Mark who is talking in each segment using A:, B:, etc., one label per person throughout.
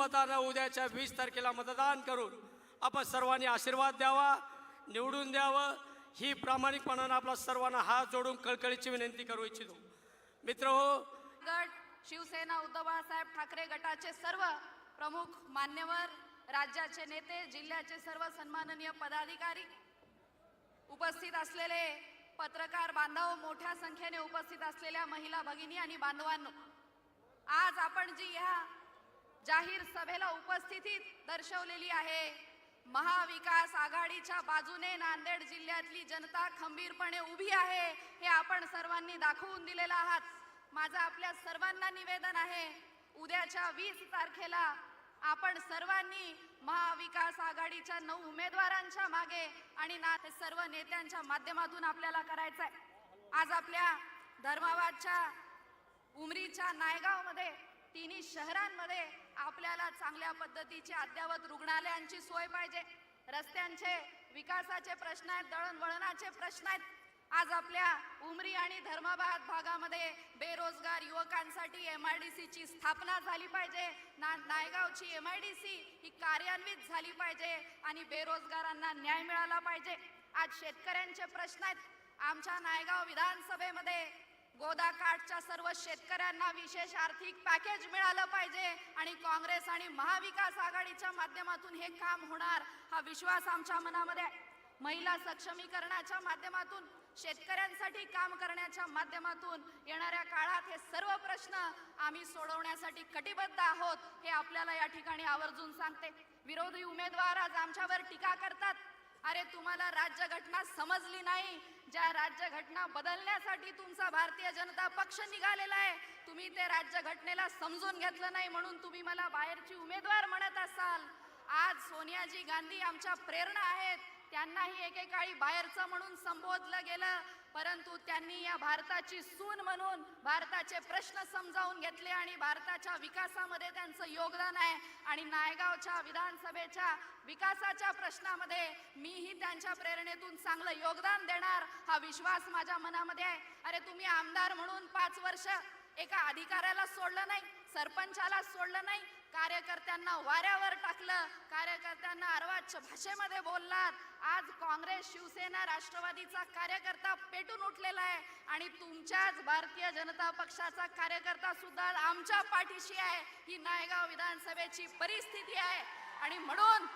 A: बहुमतानं उद्याच्या वीस तारखेला मतदान करून आपण सर्वांनी आशीर्वाद द्यावा निवडून द्यावं. ही प्रामाणिकपणानं आपला सर्वांना हात जोडून कळकळीची विनंती करू इच्छितो. मित्र हो
B: गट शिवसेना उद्धव बाळासाहेब ठाकरे गटाचे सर्व प्रमुख मान्यवर राज्याचे नेते जिल्ह्याचे सर्व सन्माननीय पदाधिकारी उपस्थित असलेले पत्रकार बांधव मोठ्या संख्येने उपस्थित असलेल्या महिला भगिनी आणि बांधवांनो आज आपण जी ह्या जाहीर सभेला उपस्थिती दर्शवलेली आहे. महाविकास आघाडीच्या बाजूने नांदेड जिल्ह्यातली जनता खंबीरपणे उभी आहे हे आपण सर्वांनी दाखवून दिलेलं आहात. माझं आपल्या सर्वांना निवेदन आहे उद्याच्या वीस तारखेला आपण सर्वांनी महाविकास आघाडीच्या नऊ उमेदवारांच्या मागे आणि ना सर्व नेत्यांच्या माध्यमातून आपल्याला करायचं आहे आज आपल्या धर्माबादच्या उमरीच्या नायगावमध्ये तिन्ही शहरांमध्ये आपल्याला चांगल्या पद्धतीची अद्ययावत रुग्णालयांची सोय पाहिजे. रस्त्यांचे विकासाचे प्रश्न आहेत दळणवळणाचे प्रश्न आहेत. आज आपल्या उमरी आणि धर्माबाद भागामध्ये बेरोजगार युवकांसाठी एम आय डी सीची स्थापना झाली पाहिजे. ना नायगावची एम आय डी सी ही कार्यान्वित झाली पाहिजे आणि बेरोजगारांना न्याय मिळाला पाहिजे. आज शेतकऱ्यांचे प्रश्न आहेत. आमच्या नायगाव विधानसभेमध्ये गोदाकाठच्या सर्व शेतकऱ्यांना विशेष आर्थिक पॅकेज मिळालं पाहिजे आणि काँग्रेस आणि महाविकास आघाडीच्या माध्यमातून हे काम होणार. हा विश्वास आमच्या मनामध्ये आहे. महिला सक्षमीकरणाच्या माध्यमातून शेतकऱ्यांसाठी काम करण्याच्या माध्यमातून येणाऱ्या काळात हे सर्व प्रश्न आम्ही सोडवण्यासाठी कटिबद्ध आहोत हे आपल्याला या ठिकाणी आवर्जून सांगते. विरोधी उमेदवार आज आमच्यावर टीका करतात. अरे तुम्हाला राज्यघटना समजली नाही. ज्या राज्यघटना बदलण्यासाठी तुमचा भारतीय जनता पक्ष निघालेला आहे तुम्ही ते राज्यघटनेला समजून घेतलं नाही म्हणून तुम्ही मला बाहेरची उमेदवार म्हणत असाल. आज सोनियाजी गांधी आमच्या प्रेरणा आहेत. त्यांनाही एकेकाळी बाहेरचं म्हणून संबोधलं गेलं परंतु त्यांनी या भारताची सून म्हणून भारताचे प्रश्न समजावून घेतले आणि भारताच्या विकासामध्ये त्यांचं योगदान आहे. आणि नायगावच्या विधानसभेच्या विकासाच्या प्रश्नामध्ये मीही त्यांच्या प्रेरणेतून चांगलं योगदान देणार हा विश्वास माझ्या मनामध्ये आहे. अरे तुम्ही आमदार म्हणून पाच वर्ष एका अधिकाऱ्याला सोडलं नाही सरपंचाला सोडलं नाही कार्यकर्त्यांना वाऱ्यावर टाकलं. कार्यकर्त्यांना अर्वाच्य भाषेमध्ये बोललात. आज काँग्रेस शिवसेना राष्ट्रवादीचा कार्यकर्ता पेटून उठलेला आहे. आणि तुमच्याच भारतीय जनता पक्षाचा कार्यकर्ता सुद्धा आमच्या पाठीशी आहे. ही नायगाव विधानसभेची परिस्थिती आहे. आणि म्हणून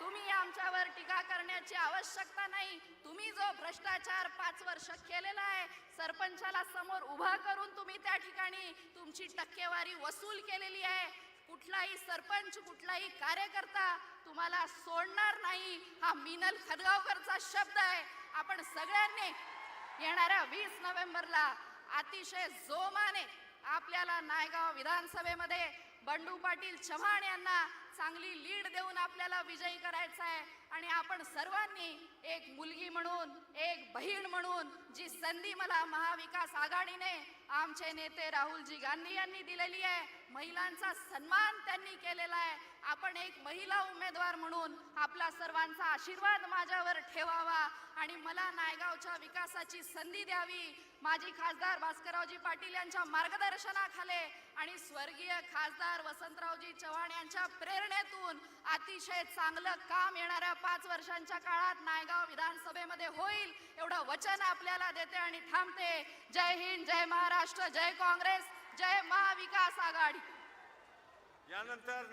B: तुम्ही आमच्यावर टीका करण्याची आवश्यकता नाही. तुम्ही जो भ्रष्टाचार पाच वर्ष केलेला आहे सरपंचाला समोर उभा करून तुम्ही त्या ठिकाणी तुमची टक्केवारी वसूल केलेली आहे. कुठलाही सरपंच कुठलाही कार्यकर्ता तुम्हाला सोडणार नाही. हा मिनल खदगावकरचा शब्द आहे. आपण सगळ्यांनी येणाऱ्या वीस नोव्हेंबरला अतिशय जोमाने आपल्याला नायगाव विधानसभेमध्ये बंडू पाटील चव्हाण यांना चांगली लीड देऊन आपल्याला विजयी करायचं आहे. आणि आपण सर्वांनी एक मुलगी म्हणून एक बहीण म्हणून जी संधी मला महाविकास आघाडीने आमचे नेते राहुलजी गांधी यांनी दिलेली आहे महिलांचा सन्मान त्यांनी केलेला आहे. आपण एक महिला उमेदवार म्हणून आपला सर्वांचा आशीर्वाद माझ्यावर ठेवावा आणि मला नायगावच्या विकासाची संधी द्यावी. माजी खासदार भास्कररावजी पाटील यांच्या मार्गदर्शनाखाले आणि स्वर्गीय खासदार वसंतरावजी चव्हाण यांच्या प्रेरणेतून अतिशय चांगलं काम येणाऱ्या पाच वर्षांच्या काळात नायगाव विधानसभेमध्ये होईल एवढं वचन आपल्याला देते आणि थांबते. जय हिंद जय महाराष्ट्र जय काँग्रेस जय महाविकास आघाडी.
C: यानंतर